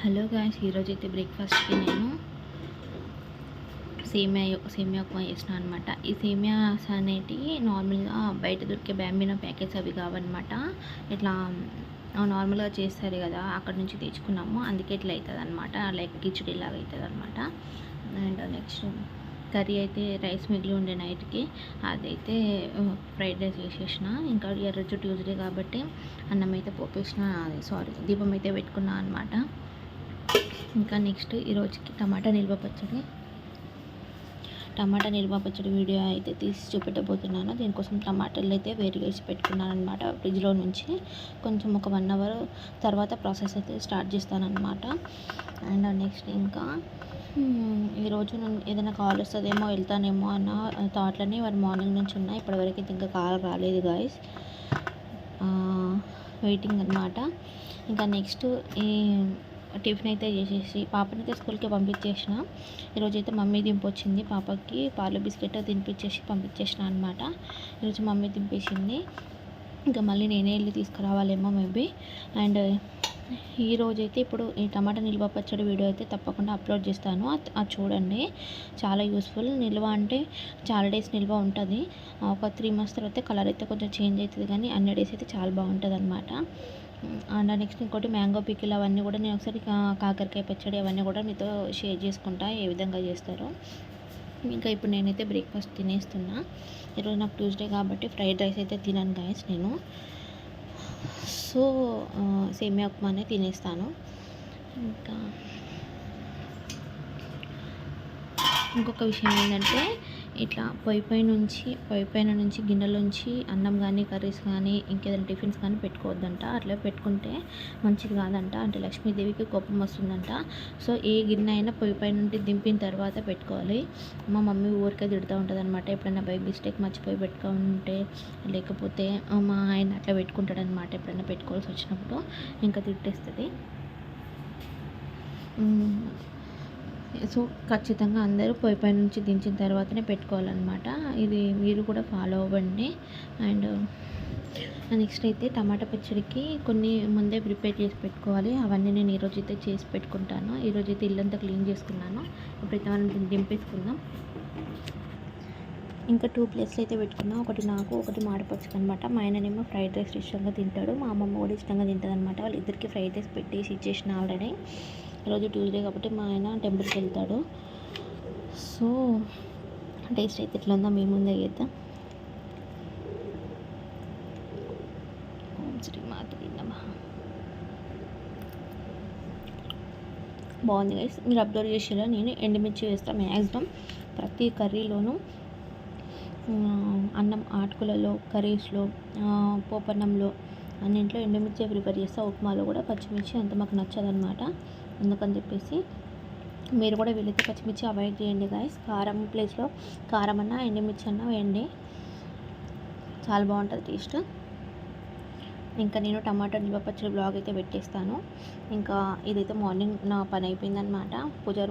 Hello guys ఈరోజు అయితే బ్రేక్ఫాస్ట్కి నేను సేమియా సేమియా ఉప్మా చేసిన అనమాట ఈ సేమియాస్ అనేటివి నార్మల్గా బయట దొరికే బ్యాంబినో ప్యాకెట్స్ అవి కావన్నమాట. ఇట్లా నార్మల్గా చేస్తారు కదా అక్కడ నుంచి తెచ్చుకున్నాము. అందుకే ఇట్లా అవుతుంది అనమాట లైక్ కిచడీలాగా అవుతుంది అనమాట అండ్ నెక్స్ట్ కర్రీ అయితే రైస్ మిగిలి ఉండే నైట్కి. అదైతే ఫ్రైడ్ రైస్ వేసేసిన ఇంకా ఈరోజు ట్యూస్డే కాబట్టి అన్నం అయితే పోపేసిన అది సారీ దీపం అయితే పెట్టుకున్నా అనమాట ఇంకా నెక్స్ట్ ఈరోజుకి టమాటా నిల్వ పచ్చడి. టమాటా నిల్వ పచ్చడి వీడియో అయితే తీసి చూపెట్టబోతున్నాను. దీనికోసం టమాటాలు అయితే వేరు వేసి పెట్టుకున్నాను అనమాట ఫ్రిడ్జ్లో నుంచి. కొంచెం ఒక వన్ అవర్ తర్వాత ప్రాసెస్ అయితే స్టార్ట్ చేస్తానన్నమాట. అండ్ నెక్స్ట్ ఇంకా ఈరోజు నేను ఏదైనా కాల్ వస్తుందేమో వెళ్తానేమో అన్న థాట్లన్నీ వారు మార్నింగ్ నుంచి ఉన్నాయి. ఇప్పటివరకు అయితే ఇంకా కాల్ రాలేదు గాయస్. వెయిటింగ్ అనమాట ఇంకా నెక్స్ట్ ఈ టిఫిన్ అయితే చేసేసి పాపని అయితే స్కూల్కి పంపించేసిన. ఈరోజు అయితే మమ్మీ దింపొచ్చింది. పాపకి పాలు బిస్కెట్ తినిపించేసి పంపించేసిన అనమాట ఈరోజు మమ్మీ దింపేసింది. ఇంకా మళ్ళీ నేనే వెళ్ళి తీసుకురావాలేమో మేబీ. అండ్ ఈ ఇప్పుడు ఈ టమాటా నిల్వ పచ్చడి వీడియో అయితే తప్పకుండా అప్లోడ్ చేస్తాను. అది చూడండి. చాలా యూస్ఫుల్. నిల్వ అంటే చాలా డేస్ నిల్వ ఉంటుంది. ఒక త్రీ మంత్స్ తర్వాత కలర్ అయితే కొంచెం చేంజ్ అవుతుంది కానీ అన్ని డేస్ అయితే చాలా బాగుంటుంది అనమాట అండ్ నెక్స్ట్ ఇంకోటి మ్యాంగో పికిల్ అవన్నీ కూడా నేను ఒకసారి కాకరకాయ పచ్చడి అవన్నీ కూడా మీతో షేర్ చేసుకుంటా ఏ విధంగా చేస్తారో. ఇంకా ఇప్పుడు నేనైతే బ్రేక్ఫాస్ట్ తినేస్తున్నా. ఈరోజు నాకు ట్యూస్డే కాబట్టి ఫ్రైడ్ రైస్ అయితే తినాను గాయస్ నేను. సో సేమియా ఉప్మానే తినేస్తాను. ఇంకా ఇంకొక విషయం ఏంటంటే ఇట్లా పొయ్యి పై నుంచి పొయ్యి పైన నుంచి గిన్నెలోంచి అన్నం కానీ కర్రీస్ కానీ ఇంకేదైనా టిఫిన్స్ కానీ పెట్టుకోవద్దంట. అట్లా పెట్టుకుంటే మంచిది కాదంట. అంటే లక్ష్మీదేవికి కోపం వస్తుందంట. సో ఏ గిన్నె అయినా పొయ్యి పై నుండి దింపిన తర్వాత పెట్టుకోవాలి. మా మమ్మీ ఊరికే తిడుతూ ఉంటుంది అనమాట ఎప్పుడైనా బై మిస్టేక్ మర్చిపోయి పెట్టుకుంటే లేకపోతే మా ఆయన అట్లా పెట్టుకుంటాడు అనమాట ఎప్పుడైనా పెట్టుకోవాల్సి వచ్చినప్పుడు ఇంకా తిట్టేస్తుంది. సో ఖచ్చితంగా అందరూ పొయ్యి పై నుంచి దించిన తర్వాతనే పెట్టుకోవాలన్నమాట. ఇది మీరు కూడా ఫాలో అవ్వండి. అండ్ నెక్స్ట్ అయితే టమాటా పచ్చడికి కొన్ని ముందే ప్రిపేర్ చేసి పెట్టుకోవాలి. అవన్నీ నేను ఈరోజు అయితే చేసి పెట్టుకుంటాను. ఈరోజు అయితే ఇల్లంతా క్లీన్ చేసుకున్నాను. ఇప్పుడైతే మనం దింపేసుకుందాం. ఇంకా టూ ప్లేస్లు అయితే పెట్టుకున్నాం ఒకటి నాకు ఒకటి మాడపచ్చుకు అనమాట మా ఆయననేమో ఫ్రైడ్ రైస్ ఇష్టంగా తింటాడు. మా అమ్మమ్మ కూడా ఇష్టంగా తింటుంది అనమాట వాళ్ళిద్దరికి ఫ్రైడ్ రైస్ పెట్టేసి ఇచ్చేసిన ఆల్రెడీ. ఈరోజు ట్యూస్డే కాబట్టి మా ఆయన టెంపుల్కి వెళ్తాడు. సో టేస్ట్ అయితే ఎట్లా ఉందా మేము ముందే చేద్దాం. ఓం శ్రీ మాతృ బాగుంది గైస్ మీరు అబ్జర్వ్ చేసేలా నేను ఎండుమిర్చి వేస్తాను మ్యాక్సిమం ప్రతి కర్రీలోనూ అన్నం ఆటుకులలో కర్రీస్లో పోపన్నంలో అన్నింట్లో ఎండుమిర్చి ప్రిపేర్ చేస్తా. ఉప్మాలో కూడా పచ్చిమిర్చి అంత మాకు నచ్చదనమాట అందుకని చెప్పేసి మీరు కూడా వీలైతే పచ్చిమిర్చి అవాయిడ్ చేయండి గాయస్ కారం ప్లేస్లో కారం అన్న ఎండుమిర్చి అన్న వేయండి. చాలా బాగుంటుంది టేస్ట్ ఇంకా నేను టమాటా నిల్వ పచ్చడి బ్లాగ్ అయితే పెట్టేస్తాను. ఇంకా ఇదైతే మార్నింగ్ నా పని అయిపోయిందనమాట పూజ